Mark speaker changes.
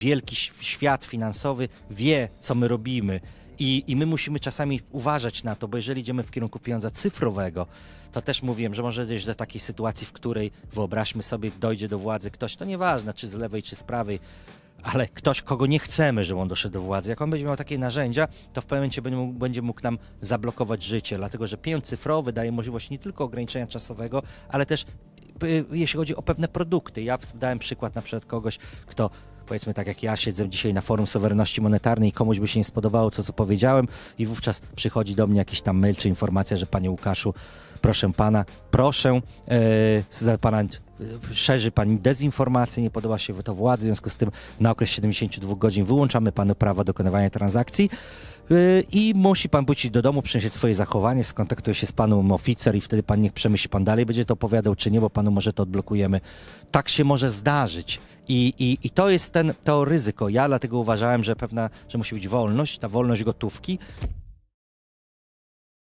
Speaker 1: wielki świat finansowy wie, co my robimy. I, I my musimy czasami uważać na to, bo jeżeli idziemy w kierunku pieniądza cyfrowego, to też mówiłem, że może dojść do takiej sytuacji, w której wyobraźmy sobie, dojdzie do władzy ktoś, to nieważne, czy z lewej, czy z prawej, ale ktoś, kogo nie chcemy, żeby on doszedł do władzy, jak on będzie miał takie narzędzia, to w pewnym momencie będzie mógł, będzie mógł nam zablokować życie, dlatego że pieniądz cyfrowy daje możliwość nie tylko ograniczenia czasowego, ale też y, jeśli chodzi o pewne produkty. Ja dałem przykład na przykład kogoś, kto powiedzmy tak jak ja siedzę dzisiaj na forum suwerenności monetarnej i komuś by się nie spodobało to, co powiedziałem i wówczas przychodzi do mnie jakiś tam mail czy informacja, że panie Łukaszu, proszę pana, proszę, za pana e, szerzy pani dezinformację, nie podoba się to władzy, w związku z tym na okres 72 godzin wyłączamy panu prawo dokonywania transakcji yy, i musi pan wrócić do domu, przynieść swoje zachowanie, skontaktuje się z panem oficer i wtedy pan niech przemyśli pan dalej, będzie to opowiadał czy nie, bo panu może to odblokujemy. Tak się może zdarzyć. I, i, I to jest ten, to ryzyko. Ja dlatego uważałem, że pewna, że musi być wolność, ta wolność gotówki,